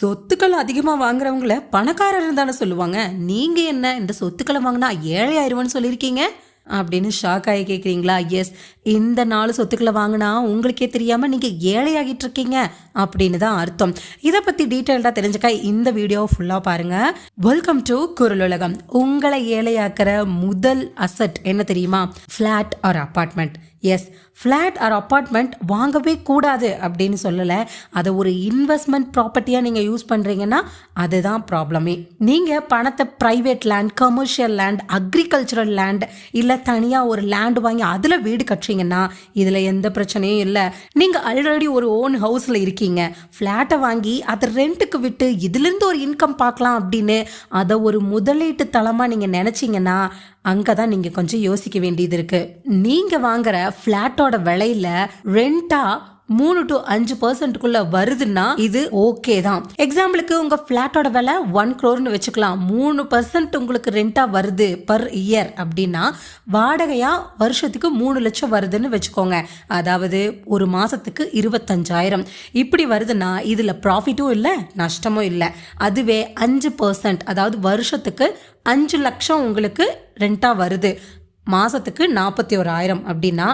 சொத்துக்கள் அதிகமாக வாங்குறவங்கள பணக்காரர் தானே சொல்லுவாங்க. நீங்கள் என்ன இந்த சொத்துக்களை வாங்கினா ஏழை ஆயிடுவேன்னு சொல்லியிருக்கீங்க? அப்படின்னு ஷாக் ஆகி கேட்குறீங்களா எஸ் இந்த நாலு சொத்துக்களை வாங்கினா உங்களுக்கே தெரியாமல் நீங்கள் ஏழையாகிட்டு இருக்கீங்க அப்படின்னு தான் அர்த்தம். இதை பற்றி டீட்டெயில்டாக தெரிஞ்சுக்க இந்த வீடியோ ஃபுல்லாக பாருங்கள் வெல்கம் டு குரல் உலகம் உங்களை ஏழையாக்குற முதல் அசட் என்ன தெரியுமா? Flat or apartment yes flat or apartment வாங்கவே கூடாது அப்படின்னு சொல்லலை. அதை ஒரு இன்வெஸ்ட்மெண்ட் ப்ராப்பர்ட்டியாக நீங்கள் யூஸ் பண்ணுறீங்கன்னா அதுதான் ப்ராப்ளமே நீங்கள் பணத்தை private land commercial land agricultural land இல்லை தனியாக ஒரு லேண்ட் வாங்கி அதில் வீடு கட்டுறீங்கன்னா இதில் எந்த பிரச்சனையும் இல்லை. நீங்கள் ஆல்ரெடி ஒரு ஓன் ஹவுஸில் இருக்கீங்க. ஃப்ளாட்டை வாங்கி அதை ரெண்ட்டுக்கு விட்டு இதுலேருந்து ஒரு இன்கம் பார்க்கலாம் அப்படின்னு அதை ஒரு முதலீட்டு தளமாக நீங்கள் நினச்சிங்கன்னா அங்கே தான் நீங்கள் கொஞ்சம் யோசிக்க வேண்டியது இருக்குது நீங்கள் வாங்குகிற ஃப்ளாட்டோட விலையில ரெண்ட்டாக மூணு டு அஞ்சு பர்சன்ட்குள்ள வருதுன்னா இது ஓகே தான். எக்ஸாம்பிளுக்கு உங்க பிளாட்டோட விலை ஒன் க்ரோர்னு வச்சுக்கலாம். மூணு பர்சன்ட் உங்களுக்கு ரெண்டா வருது பர் இயர் அப்படின்னா வாடகையா வருஷத்துக்கு மூணு லட்சம் வருதுன்னு வச்சுக்கோங்க. அதாவது ஒரு மாசத்துக்கு இருபத்தஞ்சாயிரம். இப்படி வருதுன்னா இதுல ப்ராஃபிட்டும் இல்லை நஷ்டமும் இல்லை. அதுவே அஞ்சு பர்சன்ட் அதாவது வருஷத்துக்கு அஞ்சு லட்சம் உங்களுக்கு ரெண்டாக வருது. மாதத்துக்கு நாற்பத்தி ஓராயிரம் அப்படின்னா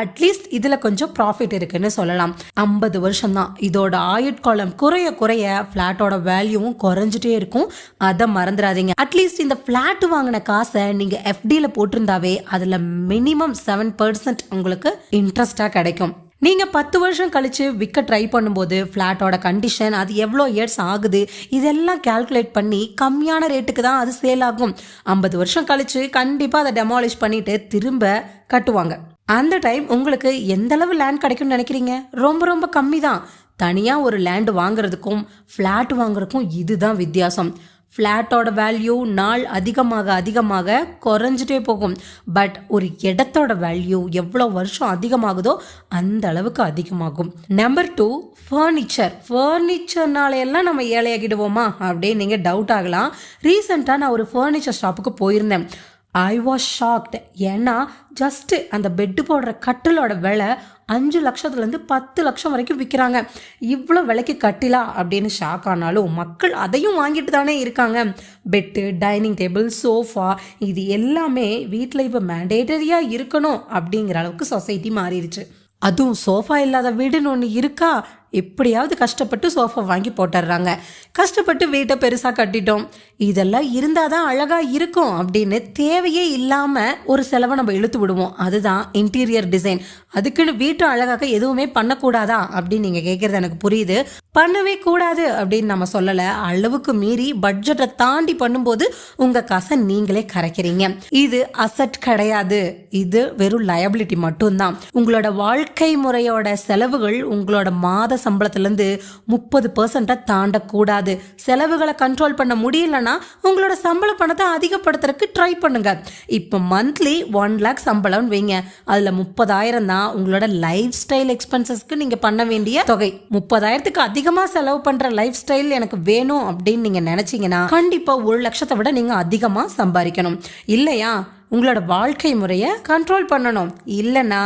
அட்லீஸ்ட் இதில் கொஞ்சம் ப்ராஃபிட் இருக்குன்னு சொல்லலாம். ஐம்பது வருஷம் தான் இதோட ஆயுட்காலம் குறைய குறைய ஃப்ளாட்டோட வேல்யூவும் குறைஞ்சிட்டே இருக்கும். அதை மறந்துடாதீங்க. அட்லீஸ்ட் இந்த ஃப்ளாட் வாங்கின காசை நீங்கள் எஃப்டியில் போட்டிருந்தாவே அதில் மினிமம் செவன் பர்சன்ட் உங்களுக்கு இன்ட்ரெஸ்ட்டாக கிடைக்கும். நீங்கள் பத்து வருஷம் கழித்து விற்க ட்ரை பண்ணும்போது ஃப்ளாட்டோட கண்டிஷன் அது எவ்வளோ இயர்ஸ் ஆகுது இதெல்லாம் கால்குலேட் பண்ணி கம்மியான ரேட்டுக்கு தான் அது சேல் ஆகும். ஐம்பது வருஷம் கழித்து கண்டிப்பாக அதை டெமாலிஷ் பண்ணிவிட்டு திரும்ப கட்டுவாங்க. அந்த டைம் உங்களுக்கு எந்த அளவு லேண்ட் கிடைக்கும்னு நினைக்கிறீங்க? ரொம்ப ரொம்ப கம்மி தான் தனியாக ஒரு லேண்டு வாங்குறதுக்கும் ஃப்ளாட் வாங்குறதுக்கும் இதுதான் வித்தியாசம். ஃப்ளாட்டோட வேல்யூ நாள் அதிகமாக அதிகமாக குறைஞ்சிட்டே போகும். பட் ஒரு இடத்தோட வேல்யூ எவ்வளோ வருஷம் அதிகமாகுதோ அந்த அளவுக்கு அதிகமாகும். நம்பர் டூ ஃபர்னிச்சர் ஃபர்னிச்சர்னாலையெல்லாம் நம்ம ஏழையாகிடுவோமா அப்படின்னு நீங்கள் டவுட் ஆகலாம். ரீசெண்டாக நான் ஒரு ஃபர்னிச்சர் ஷாப்புக்கு போயிருந்தேன். ஐ வாஸ் ஷாக்ட் ஏன்னா ஜஸ்ட்டு அந்த பெட்டு போடுற கட்டிலோட விலை அஞ்சு லட்சத்துலேருந்து பத்து லட்சம் வரைக்கும் விற்கிறாங்க. இவ்வளோ விலைக்கு கட்டிலா? அப்படின்னு ஷாக் ஆனாலும் மக்கள் அதையும் வாங்கிட்டு தானே இருக்காங்க. பெட்டு டைனிங் டேபிள் சோஃபா இது எல்லாமே வீட்டில் இப்போ மேண்டேட்டரியாக இருக்கணும் அப்படிங்கிற அளவுக்கு சொசைட்டி மாறிடுச்சு. அதுவும் சோஃபா இல்லாத வீடுன்னு ஒன்று இருக்கா? எப்படியாவது கஷ்டப்பட்டு சோஃபா வாங்கி போட்டுடுறாங்க. கஷ்டப்பட்டு வீட்டை பெருசாக கட்டிட்டோம். இதெல்லாம் இருந்தால் தான் அழகாக இருக்கும் அப்படின்னு தேவையே இல்லாமல் ஒரு செலவை நம்ம இழுத்து விடுவோம். அதுதான் இன்டீரியர் டிசைன் அதுக்குன்னு வீட்டு அழகாக எதுவுமே பண்ணக்கூடாதா அப்படின்னு நீங்கள் கேட்குறது எனக்கு புரியுது. பண்ணவே கூடாது அப்படின்னு நம்ம சொல்லலை. அளவுக்கு மீறி பட்ஜெட்டை தாண்டி பண்ணும்போது உங்கள் காசை நீங்களே கரைக்கிறீங்க. இது அசட் கிடையாது. இது வெறும் லயபிலிட்டி மட்டும்தான். உங்களோட வாழ்க்கை முறையோட செலவுகள் உங்களோட மாத சம்பளத்துலேருந்து முப்பது பர்சண்ட்டை தாண்டக்கூடாது. செலவுகளை கண்ட்ரோல் பண்ண முடியலன்னா உங்களோட சம்பள பணத்தை அதிகப்படுத்துறதுக்கு ட்ரை பண்ணுங்க. இப்போ மந்த்லி ஒன் லேக் சம்பளம்னு வைங்க. அதில் முப்பதாயிரம் தான் உங்களோட லைஃப் ஸ்டைல் எக்ஸ்பென்சஸ்க்கு நீங்கள் பண்ண வேண்டிய தொகை. முப்பதாயிரத்துக்கு அதிகமாக செலவு பண்ணுற லைஃப் ஸ்டைல் எனக்கு வேணும் அப்படின்னு நீங்கள் நினச்சிங்கன்னா கண்டிப்பாக ஒரு லட்சத்தை விட நீங்கள் அதிகமாக சம்பாதிக்கணும். இல்லையா? உங்களோட வாழ்க்கை முறையை கண்ட்ரோல் பண்ணணும். இல்லைன்னா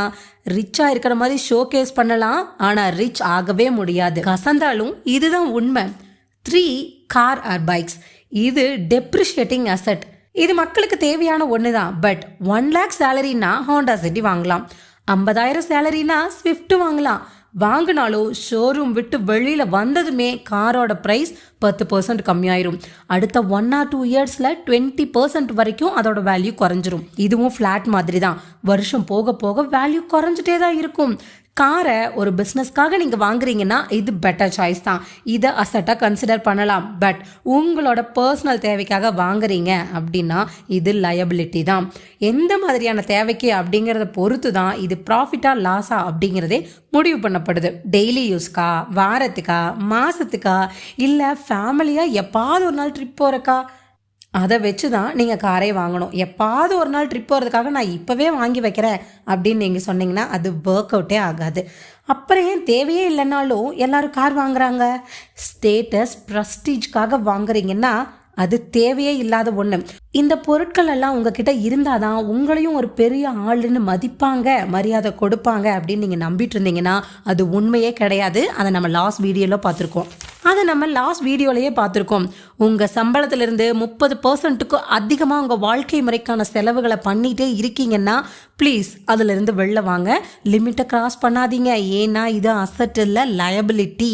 ரிச்சாக இருக்கிற மாதிரி ஷோகேஸ் பண்ணலாம். ஆனால் ரிச் ஆகவே முடியாது. கசந்தாலும் இதுதான் உண்மை. த்ரீ கார் ஆர் பைக்ஸ் இது டெப்ரிஷியேட்டிங் அசட் இது மக்களுக்கு தேவையான ஒன்று தான் பட் ஒன் லேக் சேலரினா ஹோண்டா சிட்டி வாங்கலாம். ஐம்பதாயிரம் சேலரினா ஸ்விஃப்ட் வாங்கலாம். வாங்கினாலும் ஷோரூம் விட்டு வெளியில் வந்ததுமே காரோட ப்ரைஸ் பத்து பர்சன்ட் கம்மியாயிரும். அடுத்த ஒன் ஆர் டூ இயர்ஸில் டுவெண்ட்டி பர்சன்ட் வரைக்கும் அதோட வேல்யூ குறைஞ்சிரும். இதுவும் ஃப்ளாட் மாதிரி தான் வருஷம் போக போக வேல்யூ குறைஞ்சிட்டே தான் இருக்கும். காரை ஒரு பிஸ்னஸ்க்காக நீங்கள் வாங்குறீங்கன்னா இது பெட்டர் சாய்ஸ் தான். இதை அசட்டாக கன்சிடர் பண்ணலாம். பட் உங்களோட பர்சனல் தேவைக்காக வாங்குறீங்க அப்படின்னா இது லயபிலிட்டி தான். எந்த மாதிரியான தேவைக்கு அப்படிங்கிறத பொறுத்து தான் இது ப்ராஃபிட்டாக லாஸா அப்படிங்கிறதே முடிவு பண்ணப்படுது. டெய்லி யூஸ்க்கா வாரத்துக்கா மாதத்துக்கா இல்லை ஃபேமிலியாக எப்பாவது ஒரு நாள் ட்ரிப் போகிறக்கா அதை வச்சு தான் நீங்கள் காரே வாங்கணும். எப்பாவது ஒரு நாள் ட்ரிப் போகிறதுக்காக நான் இப்போவே வாங்கி வைக்கிறேன் அப்படின்னு நீங்கள் சொன்னீங்கன்னா அது ஒர்க் அவுட்டே ஆகாது. அப்புறம் ஏன் தேவையே இல்லைனாலும் எல்லோரும் கார் வாங்குறாங்க. ஸ்டேட்டஸ் ப்ரஸ்டீஜ்க்காக வாங்குறீங்கன்னா அது தேவையே இல்லாத ஒன்று இந்த பொருட்கள் எல்லாம் உங்ககிட்ட இருந்தால் தான் உங்களையும் ஒரு பெரிய ஆளுன்னு மதிப்பாங்க மரியாதை கொடுப்பாங்க அப்படின்னு நீங்கள் நம்பிட்டு இருந்தீங்கன்னா அது உண்மையே கிடையாது. அதை நம்ம லாஸ்ட் வீடியோவில் பார்த்துருக்கோம். அதை நம்ம லாஸ்ட் வீடியோலையே பார்த்துருக்கோம். உங்கள் சம்பளத்திலிருந்து முப்பது பர்சன்ட்டுக்கும் அதிகமாக உங்கள் வாழ்க்கை முறைக்கான செலவுகளை பண்ணிகிட்டே இருக்கீங்கன்னா ப்ளீஸ் அதிலிருந்து வெளில வாங்க. லிமிட்டை கிராஸ் பண்ணாதீங்க. ஏன்னா இது அசட் இல்லை லயபிலிட்டி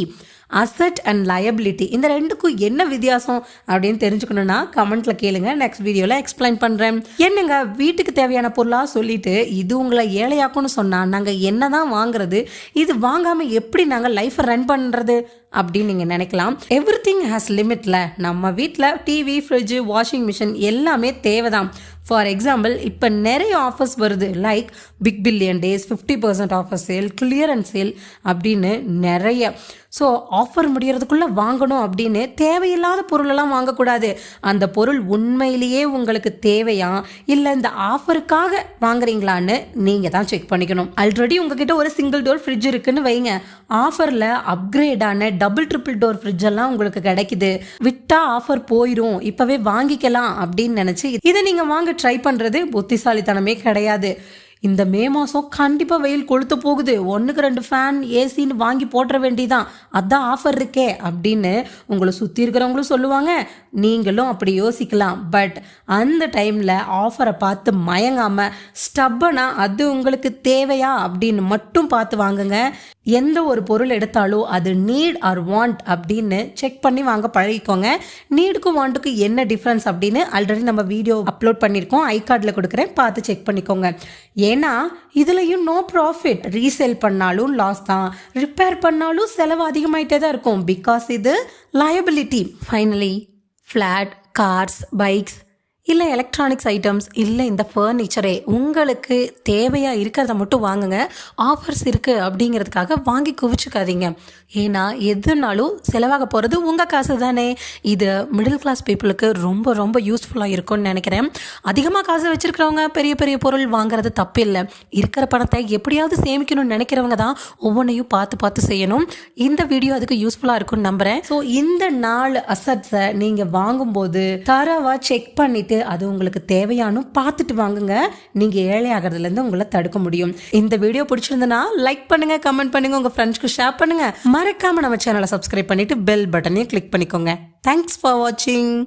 அசட் அண்ட் லயபிலிட்டி இந்த ரெண்டுக்கும் என்ன வித்தியாசம் அப்படின்னு தெரிஞ்சுக்கணும்னா கமெண்ட்ல கேளுங்க. நெக்ஸ்ட் வீடியோவில் எக்ஸ்பிளைன் பண்ணுறேன் என்னங்க வீட்டுக்கு தேவையான பொருளாக சொல்லிட்டு இது உங்களை ஏழையாக்கும்னு சொன்னால் நாங்கள் என்ன தான் வாங்குறது? இது வாங்காமல் எப்படி நாங்கள் லைஃப்பை ரன் பண்ணுறது அப்படின்னு நீங்கள் நினைக்கலாம். எவ்ரி திங் ஹேஸ் லிமிட்ல நம்ம நம்ம வீட்டில் டிவி ஃப்ரிட்ஜு வாஷிங் மிஷின் எல்லாமே தேவைதான். ஃபார் எக்ஸாம்பிள் இப்போ நிறைய ஆஃபர்ஸ் வருது. Like big billion days fifty percent offer sale clearance sale அப்படின்னு நிறைய. ஸோ ஆஃபர் முடியறதுக்குள்ளே வாங்கணும் அப்படின்னு தேவையில்லாத பொருளெல்லாம் வாங்கக்கூடாது. அந்த பொருள் உண்மையிலேயே உங்களுக்கு தேவையா? இல்லை இந்த ஆஃபருக்காக வாங்குறீங்களான்னு நீங்கள் தான் செக் பண்ணிக்கணும். ஆல்ரெடி உங்ககிட்ட ஒரு சிங்கிள் டோர் ஃப்ரிட்ஜ் இருக்குன்னு வைங்க. ஆஃபரில் அப்கிரேடான டபுள் ட்ரிபிள் டோர் ஃப்ரிட்ஜ் எல்லாம் உங்களுக்கு கிடைக்குது. விட்டா ஆஃபர் போயிடும் இப்போவே வாங்கிக்கலாம் அப்படின்னு நினச்சி இதை நீங்கள் வாங்க ட்ரை பண்ணுறது புத்திசாலித்தனமே கிடையாது. இந்த மே மாதம் கண்டிப்பாக வெயில் கொளுத்து போகுது. ஒன்றுக்கு ரெண்டு ஃபேன் ஏசின்னு வாங்கி போட்டுற வேண்டிதான். அதான் ஆஃபர் இருக்கே அப்படின்னு உங்களை சுற்றி இருக்கிறவங்களும் சொல்லுவாங்க. நீங்களும் அப்படி யோசிக்கலாம். பட் அந்த டைமில் ஆஃபரை பார்த்து மயங்காமல் ஸ்டப்பனாக அது உங்களுக்கு தேவையா அப்படின்னு மட்டும் பார்த்து வாங்குங்க. எந்த ஒரு பொருள் எடுத்தாலும் அது நீட் ஆர் வாண்ட் அப்படின்னு செக் பண்ணி வாங்க பழகிக்கோங்க. நீடுக்கும் வாண்ட்டுக்கும் என்ன டிஃப்ரென்ஸ் அப்படின்னு ஆல்ரெடி நம்ம வீடியோ அப்லோட் பண்ணியிருக்கோம். ஐ கார்டில் கொடுக்குறேன். பார்த்து செக் பண்ணிக்கோங்க. ஏன்னா இதுலேயும் நோ ப்ராஃபிட் ரீசேல் பண்ணாலும் லாஸ் தான். ரிப்பேர் பண்ணாலும் செலவு அதிகமாயிட்டே தான் இருக்கும். பிகாஸ் இது liability finally flat cars bikes இல்லை எலக்ட்ரானிக்ஸ் ஐட்டம்ஸ் இல்லை இந்த ஃபர்னிச்சரே உங்களுக்கு தேவையாக இருக்கிறத மட்டும் வாங்குங்க. ஆஃபர்ஸ் இருக்குது அப்படிங்கிறதுக்காக வாங்கி குவிச்சுக்காதீங்க. ஏன்னா எதுனாலும் செலவாக போகிறது உங்கள் காசு தானே இது மிடில் கிளாஸ் பீப்புளுக்கு ரொம்ப ரொம்ப யூஸ்ஃபுல்லாக இருக்கும்னு நினைக்கிறேன். அதிகமாக காசு வச்சுருக்கிறவங்க பெரிய பெரிய பொருள் வாங்குறது தப்பு இல்லை இருக்கிற பணத்தை எப்படியாவது சேமிக்கணும்னு நினைக்கிறவங்க தான் ஒவ்வொன்றையும் பார்த்து பார்த்து செய்யணும். இந்த வீடியோ அதுக்கு யூஸ்ஃபுல்லாக இருக்கும்னு நம்புகிறேன் ஸோ இந்த நாலு அசட்ஸை நீங்கள் வாங்கும்போது தரவாக செக் பண்ணிவிட்டு அது உங்களுக்கு தேவையானும் பார்த்துட்டு வாங்குங்க. நீங்கள் ஏழை ஆகிறதுலேருந்து உங்களை தடுக்க முடியும். இந்த வீடியோ பிடிச்சிருந்தனா லைக் பண்ணுங்க கமெண்ட் பண்ணுங்க உங்கள் ஃப்ரெண்ட்ஸ்க்கு ஷேர் பண்ணுங்க. மறக்காம நம்ம சேனலை சப்ஸ்கிரைப் பண்ணிட்டு பெல் பட்டனையும் கிளிக் பண்ணிக்கோங்க. தேங்க்ஸ் ஃபார் வாட்சிங்